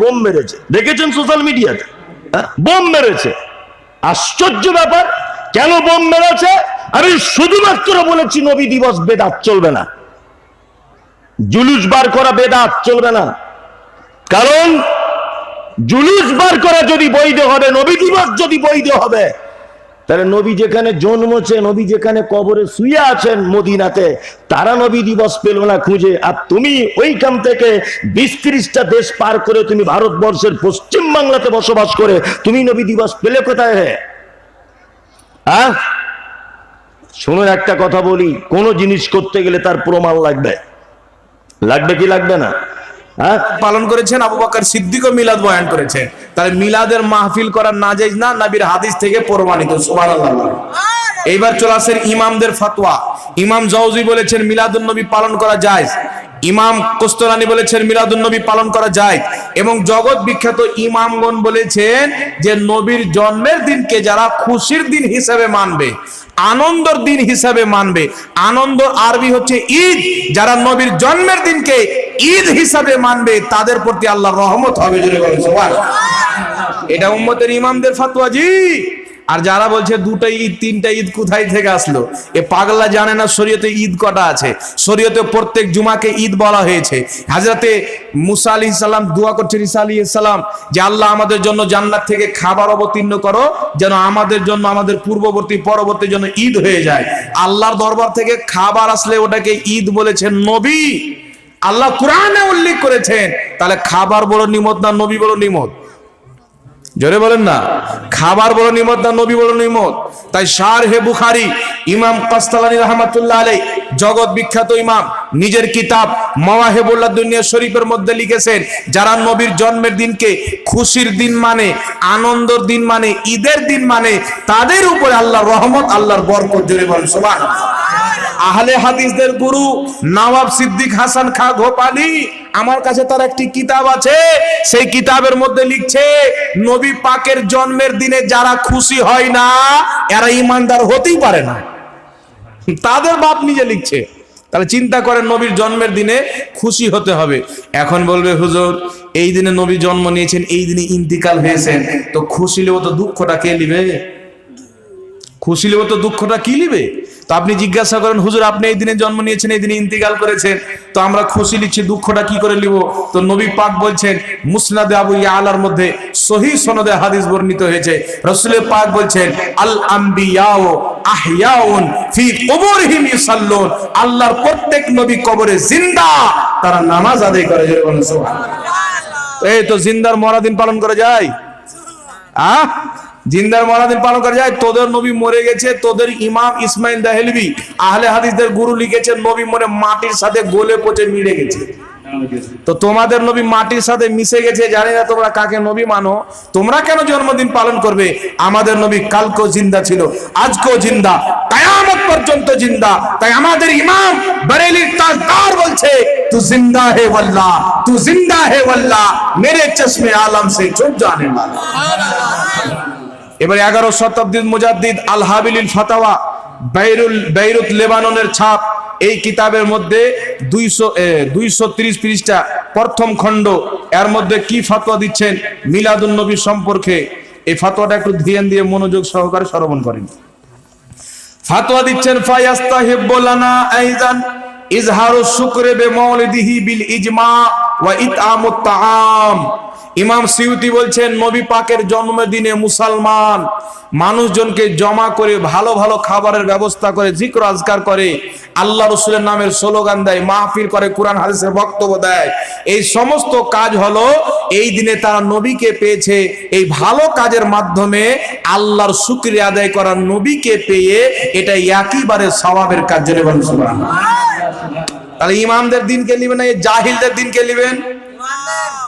Bomb মেরেছে। দেখেছেন social মিডিয়াতে? বোম মেরেছে। আশ্চর্য ব্যাপার, কেন বোম মেরেছে? আমি শুধুমাত্র বলেছি নবী দিবস বেদাত চলবে না। জুলুস বার করা বেদাত চলবে না। কারণ জুলুস বার করা যদি বৈধ হবে, নবী দিবস যদি বৈধ হবে তাহলে নবী যেখানে জন্মছে নবী যেখানে কবরে শুয়ে আছেন মদিনাতে, তারা নবী দিবস পেল না খুঁজে। আর তুমি ওইখান থেকে বিশ ত্রিশটা দেশ পার করে তুমি ভারতবর্ষের পশ্চিম বাংলাতে বসবাস করে, তুমি নবী দিবস পেলে কোথায় হে আহ? শুনুন একটা কথা বলি, কোন জিনিস করতে গেলে তার প্রমাণ লাগবে। লাগবে কি লাগবে না? হ্যাঁ পালন করেছেন আবু বকর সিদ্দিকও মিলাদ বয়ান করেছেন। তাহলে মিলাদের মাহফিল করা না না? নবীর হাদিস থেকে প্রমাণিত এইবার চলে আসেন ইমামদের ফাতোয়া ইমাম জওজি বলেছেন, মিলাদুন নবী পালন করা যায় ইমাম কোস্তরানি বলেছেন, মিলাদুন নবী পালন করা যায় এবং জগৎ বিখ্যাত ইমামগণ বলেছেন যে, নবীর জন্মের দিনকে যারা খুশির দিন হিসেবে মানবে, আনন্দর দিন হিসাবে মানবে, আনন্দ আরবি হচ্ছে ঈদ, যারা নবীর জন্মের দিনকে ঈদ হিসাবে মানবে তাদের প্রতি আল্লাহর রহমত হবে জোরে বলেন সুবহানাল্লাহ। এটা উম্মতের ইমামদের ফাতোয়া জি। আর যারা বলছে দুটো ঈদ তিনটা ঈদ কোথায় থেকে আসলো? এ পাগলা জানে না শরীয়তে ঈদ কটা আছে। শরীয়তে প্রত্যেক জুমাকে ঈদ বলা হয়েছে। হাজরাতে মুসা আলী সাল্লাম দোয়া করছেন ঈসা আলী সাল্লাম যে আল্লাহ আমাদের জন্য জান্নাত থেকে খাবার অবতীর্ণ করো যেন আমাদের জন্য আমাদের পূর্ববর্তী পরবর্তী জন্য ঈদ হয়ে যায়। আল্লাহর দরবার থেকে খাবার আসলে ওটাকে ঈদ বলেছেন নবী। আল্লাহ কোরআনে উল্লেখ করেছেন, তাহলে খাবার বড় নিমত না নবী বড় নিমত? জোরে বলেন না। খাবার বড় নিমত না নবী বড় নিমত? তাই সার হে বুখারি, ইমাম কাস্তালানি রহমাতুল্লাহ আলাই জগৎ বিখ্যাত ইমাম, নিজের কিতাব মাওয়াহেবুল্লাহ দুনিয়া শরীফের মধ্যে লিখেছেন, যারা নবীর জন্মের দিনকে খুশির দিন মানে আনন্দর দিন মানে ঈদের দিন মানে তাদের উপরে আল্লাহর রহমত, আল্লাহর বরকত, জোরে বলেন, সুবহানাল্লাহ। আহলে হাদিসদের গুরু নওয়াব সিদ্দিক হাসান খা গোপালি আমার কাছে তার একটি কিতাব আছে। সেই কিতাবের মধ্যে লিখছে, নবী পাকের জন্মের দিনে যারা খুশি হয় না, এরা ইমানদার হতেই পারে না। তাদের বাপ নিজে লিখছে, তাহলে চিন্তা করেন নবীর জন্মের দিনে খুশি হতে হবে। এখন বলবে, হুজুর, এই দিনে নবী জন্ম নিয়েছেন, এই দিনে ইন্তিকাল হয়েছেন তো খুশি লেও তো দুঃখটা কে নিবে? খুশি লেও তো দুঃখটা কি নিবে? তো আপনি জিজ্ঞাসা করেন, হুজুর, আপনি এই দিনে জন্ম নিয়েছেন, এই দিনে ইন্তিকাল করেছেন। তো আমরা খুশি লিখছি দুঃখটা কি করে নিব? তো নবী পাক বলছেন, মুসনাদে আবু ইয়ালার মধ্যে সহি সনদে হাদিস বর্ণিত হয়েছে। রসুল পাক বলছেন, আল আম্বিয়াও আহয়াউন ফি কুবুরহিম ইসাল্লুন আল্লাহর প্রত্যেক নবী কবরে জিন্দা, তারা নামাজ আদায় করে সুবহানাল্লাহ। এই তো জিন্দার মরাদিন পালন করা যায়? আহ? জিন্দার মরাদিন পালন করা যায়। তোদের নবী মরে গেছে, তোদের ইমাম ইসমাইল দাহেলবি আহলে হাদিসদের গুরু লিখেছেন, নবী মরে মাটির সাথে গোলে পচে মিলে গেছে। তো তোমাদের নবী মাটির সাথে মিশে গেছে, জানি না তোমরা কাকে নবী মানো। তোমরা কেন জন্মদিন পালন করবে? আমাদের নবী কালকেও জিন্দা ছিল, আজকেও জিন্দা, কায়ামত পর্যন্ত জিন্দা। তাই আমাদের ইমাম বরেলির তাজদার বলছে, তু জিন্দা হে ওয়াল্লাহ, তু জিন্দা হে ওয়াল্লাহ, মেরে চশমে আলম সে চুপ জানে वाला এবার এগারো শতাব্দীর মুজাদ্দিদ আল হাবিলিল ফাতাওয়া, বাইরুল, বাইরুত লেবাননের ছাপ, এই কিতাবের মধ্যে দুইশো দুইশো তিরিশ প্রথম খণ্ড, এর মধ্যে কি ফাতোয়া দিচ্ছেন মিলাদুন নবী সম্পর্কে, এই ফাতোয়াটা একটু ধ্যান দিয়ে মনোযোগ সহকারে শ্রবণ করেন। ফাতোয়া দিচ্ছেন ফায়াস্তাহিব্বুলানা আইজান ইজহারু শুকরে বে মাউলিদিহি বিল ইজমা ওয়া ইমাম সিউতি বলছেন, নবী পাকের জন্মদিনে মুসলমান মানুষজনকে জমা করে ভালো ভালো খাবারের ব্যবস্থা করে, জিক্র আজকার করে, আল্লাহ রসুলের নামের স্লোগান দেয়, মাহফিল করে, কোরআন, হাদিসের বক্তব্য দেয় এই সমস্ত কাজ হলো, এই দিনে তারা নবীকে পেয়েছে, এই ভালো কাজের মাধ্যমে আল্লাহর শুক্রিয়া আদায় করা নবীকে পেয়ে এটা একইবারে স্বভাবের কাজ জন্য। তাহলে ইমামদের দিনকে নেবেন না, এই জাহিলদের দিনকে নেবেন?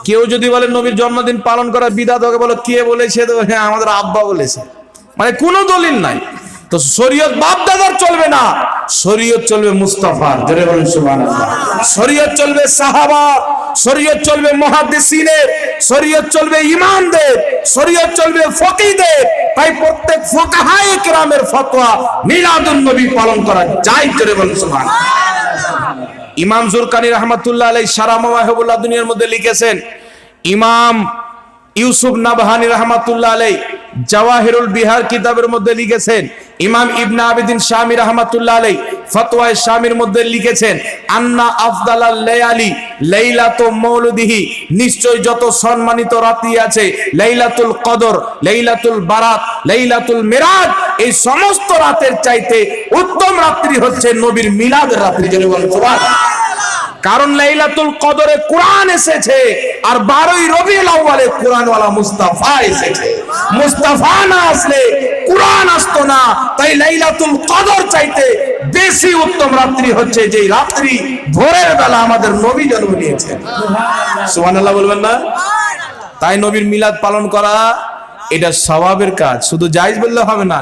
কেউ যদি বলে নবীর জন্মদিন পালন করা বিদাত হবে, বলো কে বলেছে তো? হ্যাঁ আমাদের আব্বা বলেছে। মানে কোনো দলিল নাই। তো শরীয়ত বাপ দাদার চলবে না, শরীয়ত চলবে মুস্তাফার। জোরে বলেন সুবহানাল্লাহ। শরীয়ত চলবে সাহাবা, শরীয়ত চলবে মুহাদ্দিসিনের, শরীয়ত চলবে ইমামদের, শরীয়ত চলবে ফকিহদের তাই প্রত্যেক ফুকাহায়ে কেরামের ফতোয়া মিলাদুন নবী পালন করা যায়, জোরে বলেন সুবহানাল্লাহ। ইমাম জুরকানি রহমতুল্লাহ আলাই সারা মাহবুল্লাহ দুনিয়ার মধ্যে লিখেছেন, ইমাম ইউসুফ নাবহানি রহমাতুল্লাহ আলাই জাওয়াহিরুল বিহার কিতাবের মধ্যে লিখেছেন, ইমাম ইবনা আবিদিন শামি রহমাতুল্লাহ আলাই ফতোয়ায়ে শামির মধ্যে লিখেছেন, আন্না আফদালাল লায়ালি লাইলাতু মৌলুদিহি নিশ্চয় যত সম্মানিত রাত্রি আছে, লাইলাতুল কদর, লাইলাতুল বারাত, লাইলাতুল মিরাজ, এই সমস্ত রাতের চাইতে উত্তম রাত্রি হচ্ছে নবীর মিলাদের রাত্রি কারণ লাইলাতুল কদরে কোরআন এসেছে, আর বারোই রবিউল আউয়ালে কোরআনওয়ালা মুস্তাফা এসেছে। মুস্তাফা না আসলে কোরআন আসতো না, তাই লাইলাতুল কদর চাইতে বেশি উত্তম রাত্রি হচ্ছে যে রাত্রি ভোরের বেলা আমাদের নবী জন্ম নিয়েছেন সুবহানাল্লাহ। বলবেন না? তাই নবীর মিলাদ পালন করা এটা স্বভাবের কাজ। শুধু জায়জ বললে হবে না